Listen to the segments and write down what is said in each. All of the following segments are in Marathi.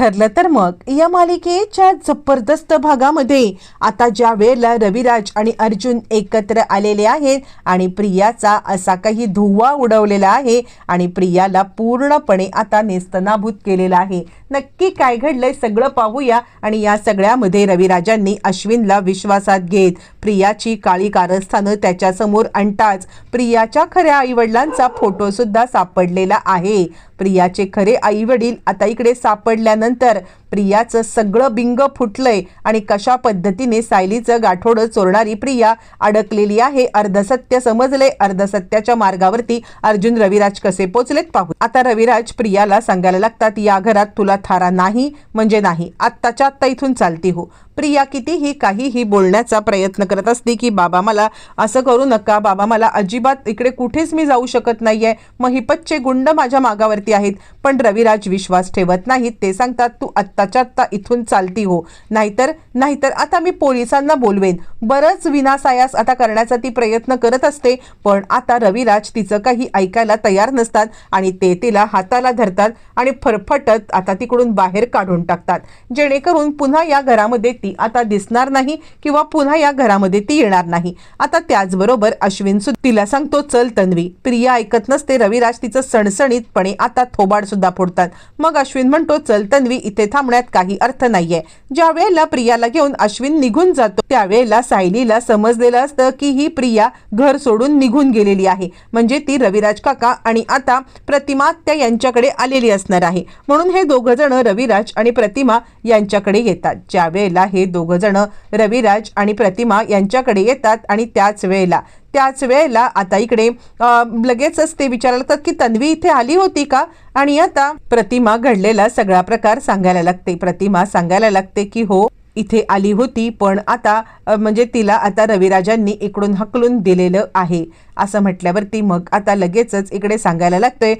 ठरलं तर मग या मालिकेच्या जबरदस्त भागामध्ये आता ज्या वेळेला रविराज आणि अर्जुन एकत्र आलेले आहेत आणि प्रियाचा असा काही धुव्वा उडवलेला आहे आणि प्रियाला पूर्णपणे आता नेस्तनाभूत केलेला आहे. नक्की काय घडलंय सगळं पाहूया आणि या सगळ्यामध्ये रविराजांनी अश्विनला विश्वासात घेत प्रियाची काळी कारस्थानं त्याच्यासमोर आणताच प्रियाच्या खऱ्या आईवडिलांचा फोटोसुद्धा सापडलेला आहे. प्रियाचे खरे आई वडील आता इकडे सापडल्यानंतर प्रियाचं सगळं बिंग फुटलंय आणि कशा पद्धतीने सायलीचं गाठोडं चोरणारी प्रिया अडकलेली आहे अर्धसत्य समजले अर्धसत्याच्या मार्गावरती अर्जुन रविराज कसे पोचलेत पाहू आता रविराज प्रियाला सांगायला लागतात या घरात तुला थारा नाही म्हणजे नाही. आत्ताच्या आत्ता इथून चालती हो. प्रिया कितीही काहीही बोलण्याचा प्रयत्न करत असते की बाबा मला असं करू नका. बाबा मला अजिबात इकडे कुठेच मी जाऊ शकत नाही नाहीये महिपतचे गुंड माझ्या मागावरती आहेत. पण रविराज विश्वास ठेवत नाहीत. ते सांगतात तू आत्ता आत्ताच्या आत्ता इथून चालती हो. नाहीतर नाहीतर आता मी पोलिसांना बोलवेन. बरंच विनासायास आता करण्याचा ती प्रयत्न करत असते पण आता रविराज तिचं काही ऐकायला तयार नसतात आणि ते तिला हाताला धरतात आणि फरफटत आता तिकडून बाहेर काढून टाकतात. जेणेकरून पुन्हा या घरामध्ये ती आता दिसणार नाही किंवा पुन्हा या घरामध्ये ती येणार नाही. आता त्याचबरोबर अश्विन सुद्धा तिला सांगतो चल तन्वी प्रिया ऐकत नसते रविराज तिचं सणसणीतपणे आता थोबाड सुद्धा फोडतात. मग अश्विन म्हणतो चल तन्वी इथे थांब थांबण्यात काही अर्थ नाहीये. ज्या वेळेला प्रियाला घेऊन अश्विन निघून जातो त्यावेळेला सायलीला समजलेलं असतं की ही प्रिया घर सोडून निघून गेलेली आहे. म्हणजे ती रविराज काका आणि आता प्रतिमा त्या यांच्याकडे आलेली असणार आहे. म्हणून हे दोघं जण रविराज आणि प्रतिमा यांच्याकडे येतात. ज्या वेळेला हे दोघं जण रविराज आणि प्रतिमा यांच्याकडे येतात आणि त्याच वेळेला त्याच वेळेला आता इकडे लगेचच ते विचारायला लागतात की तन्वी इथे आली होती का? आणि आता प्रतिमा घडलेला सगळा प्रकार सांगायला लागते. प्रतिमा सांगायला लागते की हो इथे आली होती पण आता म्हणजे तिला आता रविराजांनी इकडून हकलून दिलेलं आहे. असं म्हटल्यावरती मग आता लगेचच इकडे सांगायला लागतंय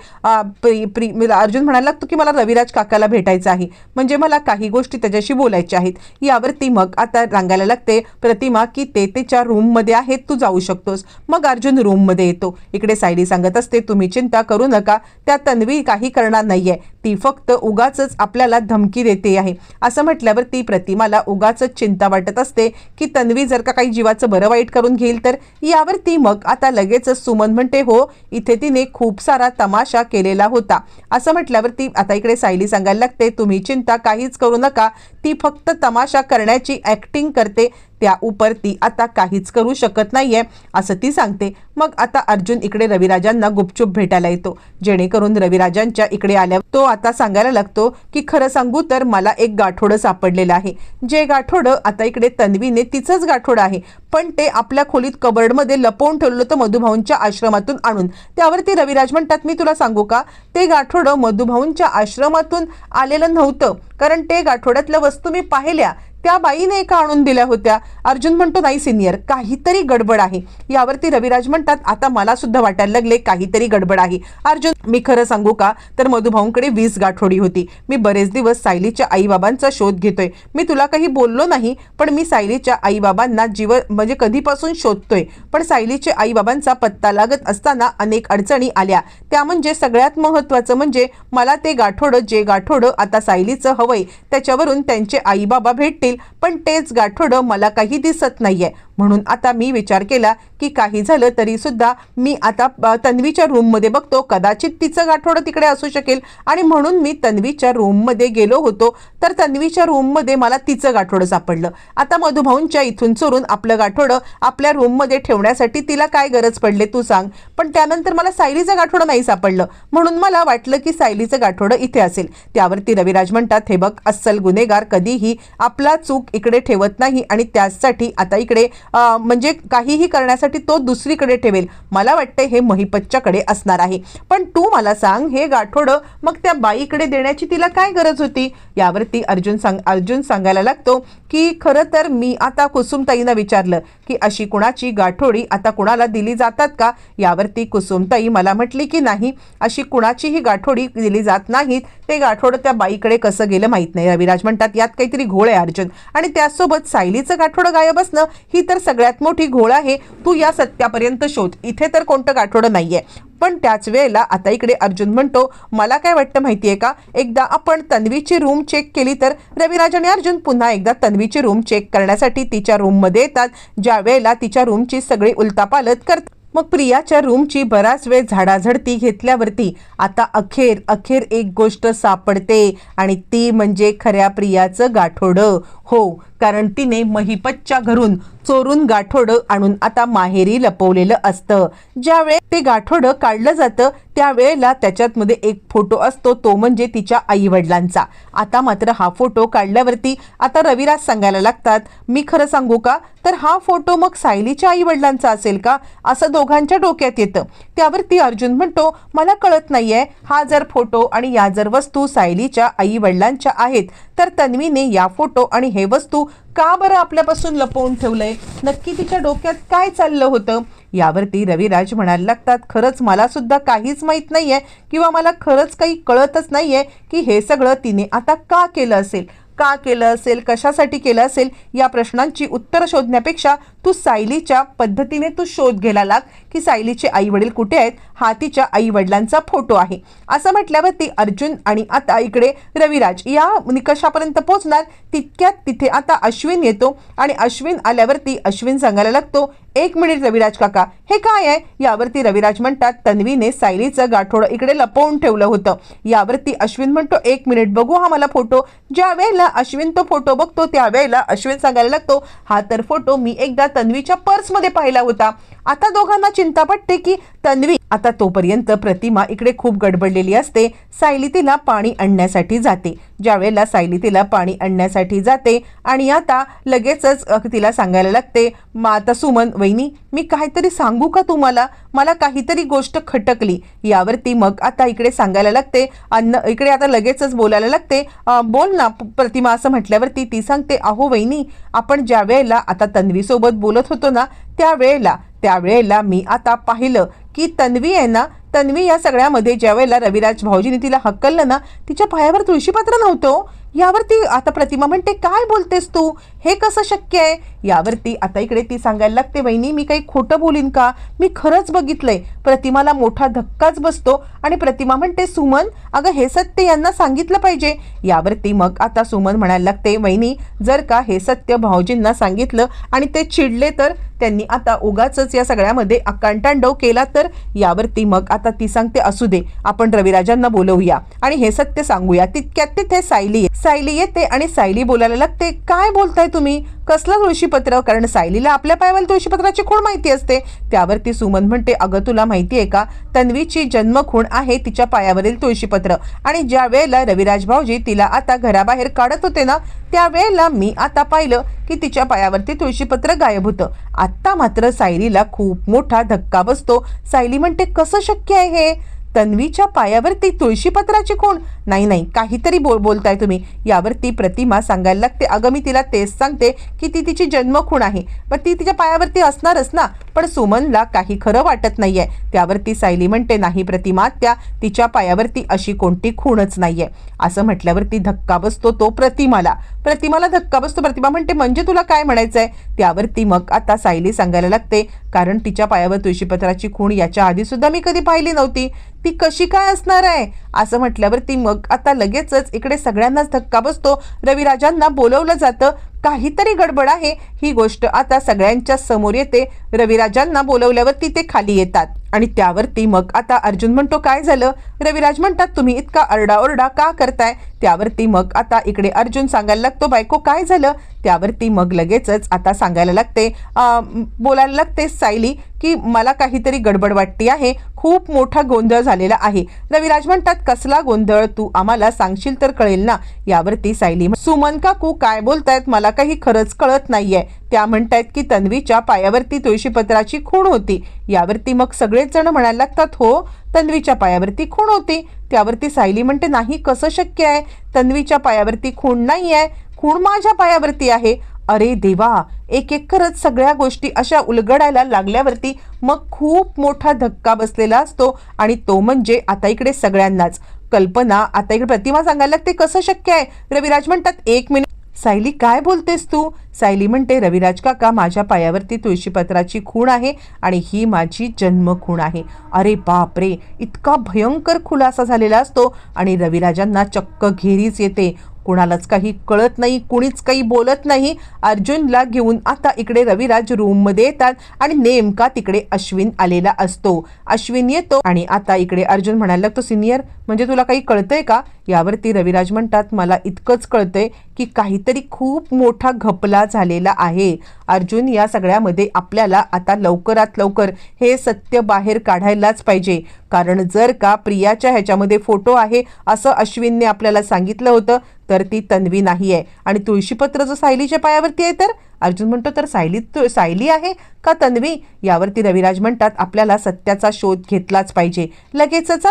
प्री प्री अर्जुन म्हणायला लागतो की मला रविराज काकाला भेटायचं आहे. म्हणजे मला काही गोष्टी त्याच्याशी बोलायच्या आहेत. यावरती मग आता सांगायला लागते प्रतिमा की ते त्याच्या रूममध्ये आहेत तू जाऊ शकतोस. मग अर्जुन रूममध्ये येतो. इकडे सायली सांगत असते तुम्ही चिंता करू नका त्या तन्वी काही करणार नाहीये. ती फक्त उगाच आपल्याला धमकी देते आहे. असं म्हटल्यावर ती प्रतिमाला उगाच चिंता वाटत असते की तन्वी जर का काही जीवाचं बरं वाईट करून घेईल तर यावरती मग आता लगेचच सुमन म्हणते हो इथे तिने खूप सारा तमाशा केलेला होता. असं म्हटल्यावर ती आता इकडे सायली सांगायला लागते तुम्ही चिंता काहीच करू नका ती फक्त तमाशा करण्याची ऍक्टिंग करते त्या उपर ती आता काहीच करू शकत नाहीये असं ती सांगते. मग आता अर्जुन इकडे रविराजांना गुपचूप भेटायला येतो. जेणेकरून रविराजांच्या इकडे आल्यावर तो आता सांगायला लागतो की खरं सांगू तर मला एक गाठोडं सापडलेलं आहे. जे गाठोडं आता इकडे तन्वीने तिचंच गाठोडं आहे. पण ते आपल्या खोलीत कबर्डमध्ये लपवून ठेवलं होतं मधुभाऊंच्या आश्रमातून आणून. त्यावरती रविराज म्हणतात मी तुला सांगू का? ते गाठोडं मधुभाऊंच्या आश्रमातून आलेलं नव्हतं. कारण ते गाठोड्यातल्या वस्तू मी पाहिल्या. त्या बाईने एका आणून दिल्या होत्या. अर्जुन म्हणतो नाही सिनियर काहीतरी गडबड आहे. यावरती रविराज म्हणतात आता मला सुद्धा वाटायला लागले काहीतरी गडबड आहे. अर्जुन मी खरं सांगू का? तर मधुभाऊंकडे वीस गाठोडी होती. मी बरेच दिवस सायलीच्या आईबाबांचा शोध घेतोय. मी तुला काही बोललो नाही पण मी सायलीच्या आईबाबांना जीव म्हणजे कधीपासून शोधतोय. पण सायलीच्या आईबाबांचा पत्ता लागत असताना अनेक अडचणी आल्या. त्या म्हणजे सगळ्यात महत्त्वाचं म्हणजे मला ते गाठोडं जे गाठोडं आता सायलीचं हवंय त्याच्यावरून त्यांचे आईबाबा भेटते पण तेच गाठोडं मला काही दिसत नाहीये. म्हणून आता मी विचार केला की काही झालं तरी सुद्धा मी आता तन्वीच्या रूममध्ये बघतो. कदाचित तिचं गाठोडं तिकडे असू शकेल. आणि म्हणून मी तन्वीच्या रूममध्ये गेलो होतो. तर तन्वीच्या रूममध्ये मला तिचं गाठोडं सापडलं. आता मधुभाऊंच्या इथून चोरून आपलं गाठोडं आपल्या रूममध्ये ठेवण्यासाठी तिला काय गरज पडले तू सांग. पण त्यानंतर मला सायलीचं गाठोडं नाही सापडलं. म्हणून मला वाटलं की सायलीचं गाठोडं इथे असेल. त्यावरती रविराज म्हणतात हे बघ अस्सल गुन्हेगार कधीही आपला चूक इकडे ठेवत नाही आणि त्याचसाठी आता इकडे म्हणजे काहीही करण्यासाठी तो दुसरीकडे ठेवेल. मला वाटतं हे महिपतच्याकडे असणार आहे. पण तू मला सांग हे गाठोडं मग त्या बाईकडे देण्याची तिला काय गरज होती? यावरती अर्जुन सांग अर्जुन सांगायला लागतो की खरं तर मी आता कुसुमताईंना विचारलं की अशी कुणाची गाठोडी आता कुणाला दिली जातात का? यावरती कुसुमताई मला म्हटली की नाही अशी कुणाचीही गाठोडी दिली जात नाहीत. ते गाठोडं त्या बाईकडे कसं गेलं माहीत नाही. रविराज म्हणतात यात काहीतरी घोळ आहे अर्जुन. आणि त्यासोबत सायलीचं गाठोडं गायब असणं ही तर सगळ्यात मोठी घोळ आहे तू या सत्यापर्यंत शोध. इथे तर कोणतं गाठोडं नाहीये. पण त्याच वेळेला आता इकडे अर्जुन म्हणतो मला काय वाटतं माहितीये का? एकदा आपण तन्वीची रूम चेक केली तर रविराजाने आणि अर्जुन पुन्हा एकदा तन्वीची रूम चेक करण्यासाठी तिच्या रूममध्ये येतात. ज्या वेळेला तिच्या रूमची सगळी उलतापालत करतात मग प्रियाच्या रूमची बराच वेळ झाडाझडती घेतल्यावरती आता अखेर अखेर एक गोष्ट सापडते आणि ती म्हणजे खऱ्या प्रियाचं गाठोडं. हो कारण तिने महिपतच्या घरून चोरून गाठोडं आणून आता माहेरी लपवलेलं असतं. ज्यावेळेस ते गाठोडं काढलं जातं त्यावेळेला त्याच्यात मध्ये एक फोटो असतो तो म्हणजे तिच्या आई वडिलांचा आता मात्र हा फोटो काढल्यावरती आता रविराज सांगायला लागतात मी खरं सांगू का? तर हा फोटो मग सायलीच्या आई वडिलांचा असेल का? असं दोघांच्या डोक्यात येतं. त्यावरती अर्जुन म्हणतो मला कळत नाहीये हा जर फोटो आणि या जर वस्तू सायलीच्या आई वडिलांच्या आहेत तर तन्वीने या फोटो आणि हे वस्तू का बरं आपल्यापासून लपवून ठेवलंय? नक्की तिच्या डोक्यात काय चाललं होतं? यावरती रविराज म्हणायला लागतात खरंच मला सुद्धा काहीच माहीत नाहीये किंवा मला खरंच काही कळतच नाहीये की हे सगळं तिने आता का केलं असेल? का केलं असेल कशासाठी केलं असेल या प्रश्नांची उत्तर शोधण्यापेक्षा तू सायलीच्या पद्धतीने तू शोध घ्यायला लाग की सायलीचे आई वडील कुठे आहेत हा तिच्या आई वडिलांचा फोटो आहे. असं म्हटल्यावरती अर्जुन आणि आता इकडे रविराज या निकषापर्यंत पोहोचणार तितक्यात तिथे आता अश्विन येतो आणि अश्विन आल्यावरती अश्विन सांगायला लागतो एक मिनिट रविराज काका हे काय आहे? यावरती रविराज म्हणतात तन्वीने सायलीचं गाठोडं इकडे लपवून ठेवलं होतं. यावरती अश्विन म्हणतो एक मिनिट बघू हा मला फोटो. ज्या वेळेला अश्विन तो फोटो बघतो त्यावेळेला अश्विन सांगायला लागतो हा तर फोटो मी एकदा तन्वीच्या पर्समध्ये पाहिला होता. आता दोघांना चिंता पडते की तन्वी आता तोपर्यंत प्रतिमा इकडे खूप गडबडलेली असते. सायली तिला पाणी आणण्यासाठी जाते. ज्यावेळेला सायली तिला पाणी आणण्यासाठी जाते आणि आता लगेचच तिला सांगायला लागते "मा, आता सुमन वहिनी मी काहीतरी सांगू का तुम्हाला? मला काहीतरी गोष्ट खटकली. यावरती मग आता इकडे सांगायला लागते अन्न इकडे आता लगेचच बोलायला लागते. बोल ना प्रतिमा असं म्हटल्यावरती ती सांगते अहो वहिनी आपण ज्या वेळेला आता तन्वीसोबत बोलत होतो ना त्यावेळेला त्यावेळेला मी आता पाहिलं की तन्वी आहे ना तन्वी या सगळ्यामध्ये ज्या वेळेला रविराज भाऊजीने तिला हक्कललं ना तिच्या पायावर तुळशीपात्र नव्हतं हो. यावरती आता प्रतिमा म्हणते काय बोलतेस तू? हे कसं शक्य आहे? यावरती आता इकडे ती सांगायला लागते वहिनी मी काही खोटं बोलीन का? मी खरंच बघितलंय. प्रतिमाला मोठा धक्काच बसतो. आणि प्रतिमा म्हणते सुमन अगं हे सत्य यांना सांगितलं पाहिजे. यावरती मग आता सुमन म्हणायला लागते वहिनी जर का हे सत्य भाऊजींना सांगितलं आणि ते चिडले तर त्यांनी आता उगाच या सगळ्यामध्ये अकांटांडव केला तर? यावरती मग आता ती सांगते असू दे आपण रविराजांना बोलवूया आणि हे सत्य सांगूया. तितक्यात तिथे सायली सायली येते आणि सायली बोलायला लागते. काय बोलताय तुम्ही? कसलं तुळशीपत्र? कारण सायलीला आपल्या पायावर तुळशीपत्राची खूण माहिती असते. त्यावरती सुमन म्हणते अगं तुला माहिती आहे का? तन्वीची जन्मखूण आहे तिच्या पायावरील तुळशीपत्र. आणि ज्या वेळेला रविराज भाऊजी तिला आता घराबाहेर काढत होते ना त्यावेळेला मी आता पाहिलं की तिच्या पायावरती तुळशीपत्र गायब होतं. आत्ता मात्र सायलीला खूप मोठा धक्का बसतो. सायली म्हणते कसं शक्य आहे हे? तन्वीच्या पायावरती तुळशीपत्राची कोण नाही नाही काहीतरी बोल बोलताय तुम्ही. यावरती प्रतिमा सांगायला लागते. अगं मी तिला तेच सांगते की ती तिची जन्मखूण आहे. पण ती तिच्या पायावरती असणारच ना. पण सुमनला काही खरं वाटत नाही आहे त्यावरती सायली म्हणते नाही प्रतिमा त्या तिच्या पायावरती अशी कोणती खूणच नाही आहे असं म्हटल्यावरती धक्का बसतो तो प्रतिमाला. प्रतिमाला धक्का बसतो. प्रतिमा म्हणते म्हणजे तुला काय म्हणायचं आहे त्यावरती मग आता सायली सांगायला लागते कारण तिच्या पायावर तुळशीपत्राची खूण याच्या आधी सुद्धा मी कधी पाहिली नव्हती. ती कशी काय असणार आहे? असं म्हटल्यावरती मग आता लगेचच इकडे सगळ्यांनाच धक्का बसतो. रविराजांना बोलवलं जातं काहीतरी गडबड आहे. ही गोष्ट आता सगळ्यांच्या समोर येते. रविराजांना बोलवल्यावरती ते खाली येतात. आणि त्यावरती मग आता अर्जुन म्हणतो काय झालं? रविराज म्हणतात तुम्ही इतका अरडाओरडा का करताय? त्यावरती मग आता इकडे अर्जुन सांगायला लागतो बायको काय झालं? त्यावरती मग लगेचच आता सांगायला लागते बोलायला लागते सायली की मला काहीतरी गडबड वाटते आहे. खूप मोठा गोंधळ झालेला आहे. रविराज म्हणतात कसला गोंधळ? तू आम्हाला सांगशील तर कळेल ना? यावरती सायली सुमन काकू काय बोलतायत? मला काही खरंच कळत नाहीये. त्या म्हणतायत की तन्वीच्या पायावरती तुळशीपत्राची खूण होती. यावरती मग सगळेच जण म्हणायला लागतात हो तन्वीच्या पायावरती खूण होती. त्यावरती सायली म्हणते नाही कसं शक्य आहे? तन्वीच्या पायावरती खूण नाही आहे खूण माझ्या पायावरती आहे. अरे देवा एक एक करत सगळ्या गोष्टी अशा उलगडायला लागल्यावरती मग खूप मोठा धक्का बसलेला असतो आणि तो म्हणजे आता इकडे सगळ्यांनाच. कल्पना आता इकडे प्रतिमा सांगायला लागते कसं शक्य आहे? रविराज म्हणतात एक मिनिट सायली काय बोलतेस तू? सायली म्हणते रविराज काका माझ्या पायावरती तुळशीपत्राची खूण आहे आणि ही माझी जन्म खूण आहे. अरे बाप रे इतका भयंकर खुलासा झालेला असतो आणि रविराजांना चक्क घेरीच येते. कुणालाच काही कळत नाही कुणीच काही बोलत नाही. अर्जुनला घेऊन आता इकडे रविराज रूममध्ये येतात आणि नेमका तिकडे अश्विन आलेला असतो. अश्विन येतो आणि आता इकडे अर्जुन म्हणायला लागतो सिनियर म्हणजे तुला काही कळतंय का? यावरती रविराज म्हणतात मला इतकंच कळतंय. की काहीतरी खूप मोठा घपला झालेला आहे. अर्जुन या सगळ्यामध्ये आपल्याला आता लवकरात लवकर हे सत्य बाहेर काढायलाच पाहिजे. कारण जर का प्रियाच्या ह्याच्यामध्ये फोटो आहे असं अश्विनने आपल्याला सांगितलं होतं तर ती तन्वी नाही आहे आणि तुळशीपत्र जो सायलीच्या पायावरती आहे तर? अर्जुन म्हणतो तर सायली तु- सायली आहे का तन्वी? यावरती रविराज म्हणतात आपल्याला सत्याचा शोध घेतलाच पाहिजे. लगेचच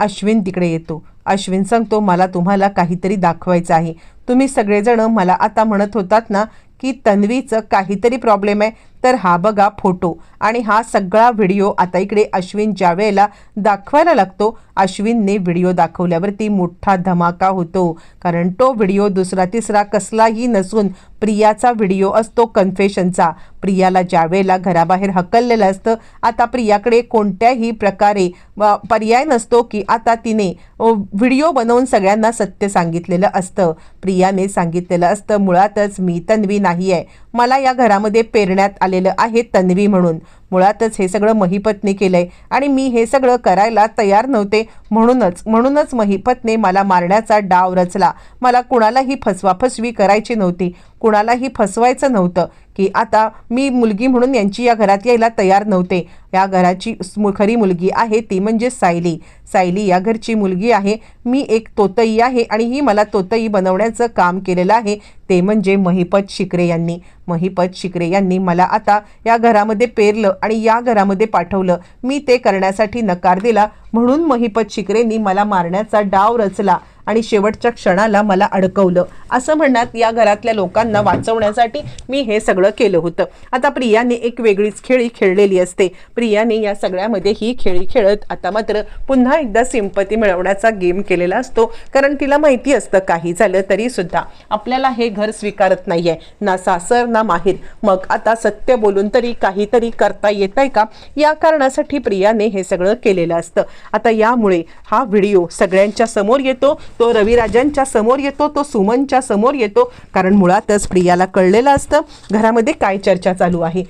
अश्विन तिकडे येतो. अश्विन सांगतो मला तुम्हाला काहीतरी दाखवायचं आहे. तुम्ही सगळेजण मला आता म्हणत होतात ना की तन्वीचं काहीतरी प्रॉब्लेम आहे तर हा बघा फोटो आणि हा सगळा व्हिडिओ आता इकडे अश्विन ज्या वेळेला दाखवायला लागतो अश्विनने व्हिडिओ दाखवल्यावरती मोठा धमाका होतो. कारण तो व्हिडिओ दुसरा तिसरा कसलाही नसून प्रियाचा व्हिडिओ असतो कन्फेशनचा. प्रियाला ज्यावेळेला घराबाहेर हकललेलं असतं आता प्रियाकडे कोणत्याही प्रकारे व पर्याय नसतो की आता तिने व्हिडिओ बनवून सगळ्यांना सत्य सांगितलेलं असतं. प्रियाने सांगितलेलं असतं मुळातच मी तन्वी नाही आहे मला या घरामध्ये पेरण्यात आलेलं आहे तन्वी म्हणून. मुळातच हे सगळं महिपतने केलंय आणि मी हे सगळं करायला तयार नव्हते म्हणूनच म्हणूनच महीपतने मला मारण्याचा डाव रचला. मला कुणालाही फसवाफसवी करायची नव्हती. कुणालाही फसवायचं नव्हतं. की आता मी मुलगी म्हणून यांची या घरात यायला तयार नव्हते. या घराची स्मु- खरी मुलगी आहे ती म्हणजे सायली. सायली या घरची मुलगी आहे. मी एक तोतई आहे आणि ही मला तोतई बनवण्याचं काम केलेलं आहे. ते म्हणजे महिपत शिकरे यांनी. महिपत शिकरे यांनी मला आता या घरामध्ये पेरलं आणि या घरामध्ये पाठवलं. मी ते करण्यासाठी नकार दिला. म्हणून महिपत शिकरेंनी मला मारण्याचा डाव रचला. आणि शेवटच्या क्षणाला मला अडकवलं. असं म्हणण्यात या घरातल्या लोकांना वाचवण्यासाठी मी हे सगळं केलं होतं. आता प्रियाने एक वेगळीच खेळी खेळलेली असते. प्रियाने या सगळ्यामध्ये ही खेळी खेळत आता मात्र पुन्हा एकदा सिंपती मिळवण्याचा गेम केलेला असतो. कारण तिला माहिती असतं काही झालं तरी सुद्धा. आपल्याला हे घर स्वीकारत नाहीये. ना सासर ना माहीर. मग आता सत्य बोलून तरी काहीतरी करता येत आहे का? या कारणासाठी प्रियाने हे सगळं केलेलं असतं. आता यामुळे हा व्हिडिओ सगळ्यांच्या समोर येतो. तो रविराजांच्या समोर येतो तो सुमनच्या समोर येतो. कारण मुळातच प्रियाला कळलेलं असतं घरामध्ये काय चर्चा चालू आहे.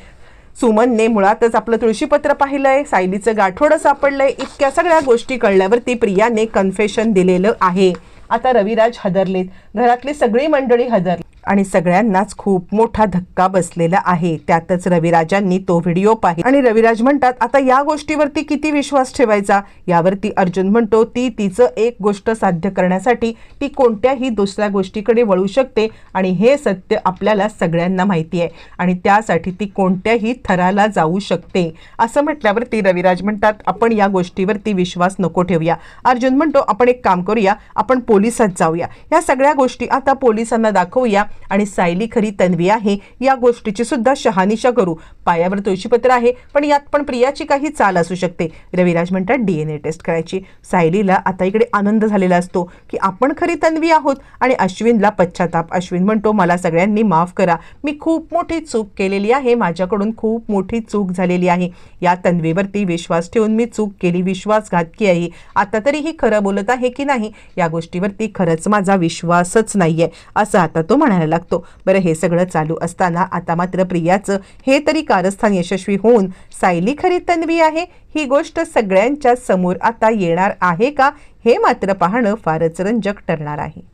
सुमनने मुळातच आपलं तुळशीपत्र पाहिलंय सायलीचं गाठोडं सापडलंय. इतक्या सगळ्या गोष्टी कळल्यावरती प्रियाने कन्फेशन दिलेलं आहे. आता रविराज हदरलेत. घरातली सगळी मंडळी हदरली. आणि सगळ्यांनाच खूप मोठा धक्का बसलेला आहे. त्यातच रविराजांनी तो व्हिडिओ पाहिला. आणि रविराज म्हणतात आता या गोष्टीवरती किती विश्वास ठेवायचा? यावरती अर्जुन म्हणतो ती तिचं एक गोष्ट साध्य करण्यासाठी ती कोणत्याही दुसऱ्या गोष्टीकडे वळू शकते आणि हे सत्य आपल्याला सगळ्यांना माहिती आहे आणि त्यासाठी ती कोणत्याही थराला जाऊ शकते. असं म्हटल्यावरती रविराज म्हणतात आपण या गोष्टीवरती विश्वास नको ठेवूया. अर्जुन म्हणतो आपण एक काम करूया आपण पोलिसात जाऊया. या सगळ्या गोष्टी आता पोलिसांना दाखवूया आणि सायली खरी तन्वी आहे या गोष्टीची सुद्धा शहानिशा करू. पायावर तुळशीपत्र आहे पण यात पण प्रियाची काही चाल असू शकते. रविराज म्हणतात डी एन ए टेस्ट करायची. सायलीला आता इकडे आनंद झालेला असतो की आपण खरी तन्वी आहोत. आणि अश्विनला पश्चाताप. अश्विन म्हणतो मला सगळ्यांनी माफ करा. मी खूप मोठी चूक केलेली आहे. माझ्याकडून खूप मोठी चूक झालेली आहे. या तन्वीवरती विश्वास ठेवून मी चूक केली विश्वासघातकी आहे. आता तरी ही खरं बोलत आहे की नाही? या गोष्टीवरती खरंच माझा विश्वासच नाही आहे असं आता तो म्हणाला म्हणायला लागतो. बरं हे सगळं चालू असताना आता मात्र प्रियाचं हे तरी कारस्थान यशस्वी होऊन सायली खरी तन्वी आहे. ही गोष्ट सगळ्यांच्या समोर आता येणार आहे का? हे मात्र पाहणं फारच रंजक ठरणार आहे.